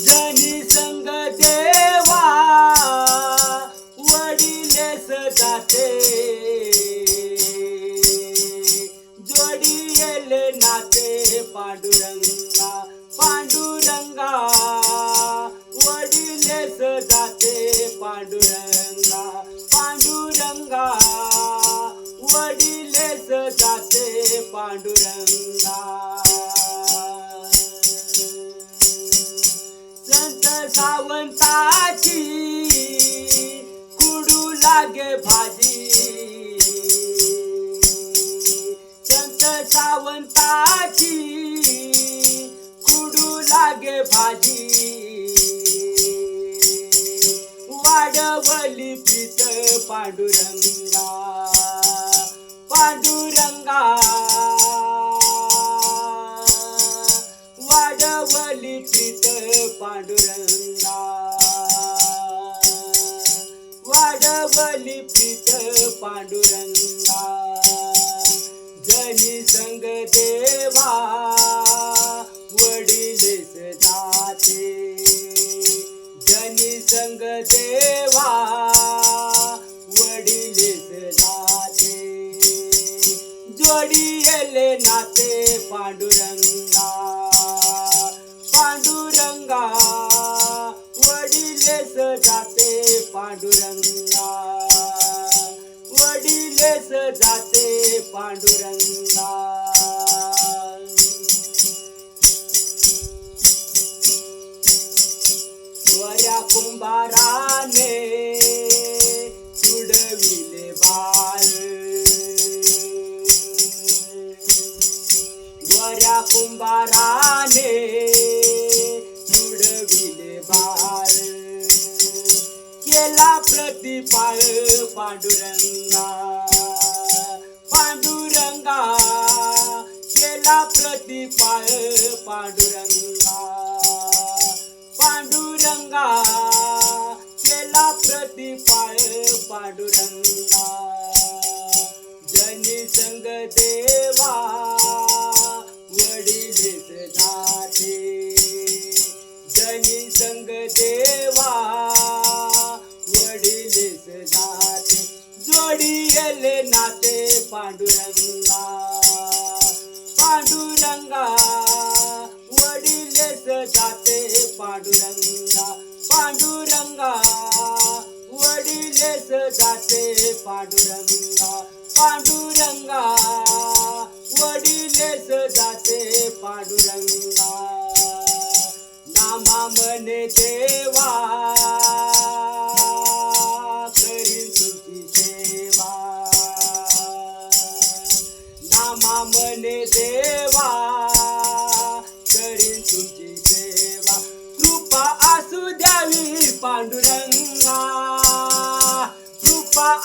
जनी संग देवा वडिले जाते जोडी येले नाते पांडुरंगा पांडुरंगा वडिले जाते पांडुरंगा पांडुरंगा वडिले जाते पांडुरंगा. सावंताची कुडू लागे भाजी. संत सावंताची कुडू लागे भाजी. वाढवली प्रीत पांडुरंगा. पांडुरंगा वाडवली प्रीत पांडुरंगा जनी संग देवा वडील जाते जनी संग देवा वडील जाते जोडी नाते पांडुरंग. जाते पांडुरंगा. वऱ्या कुंभाराने तुडविले बाळ. वऱ्या कुंभाराने तुडविले बाळ. केला प्रतिपाळ पांडुरंगा. पांडुरंगा केला प्रतिपाळ पांडुरंगा. पांडुरंगा केला प्रतिपाळ पांडुरंगा. जनी संग देवा वडिलेस जाते. जनी संग देवा वडिलेस जाते. जोडी नाते पांडुरंगा. पांडुरंगा वडिलेस जाते पांडुरंगा पांडुरंगा वडिलेस जाते पांडुरंगा पांडुरंगा.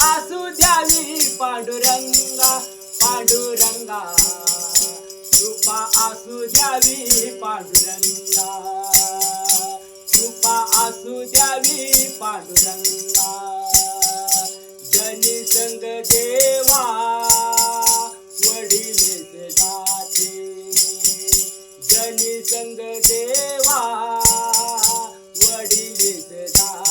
असू द्यावी पांडुरंगा पांडुरंगा. कृपा असू द्यावी पांडुरंगा. कृपा असू द्यावी पांडुरंगा. जनी संग देवा वडिलेस जाते. जनी संग देवा वडिलेस जाते.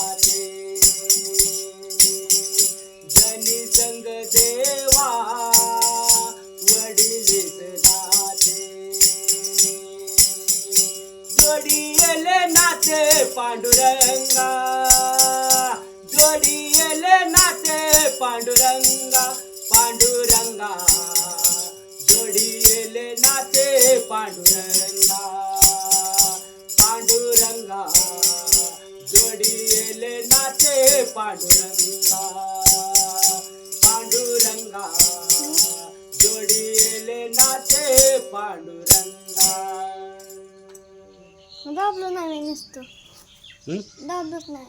नाते पांडुरंगा. जोडी येले नाते पांडुरंगा पांडुरंगा. जोडी येले नाते पांडुरंगा पांडुरंगा. जोडी येले नाते पांडुरंगा पांडुरंगा. जोडी येले नाते पांडुरंगा. Добре на мені сту. Добре на.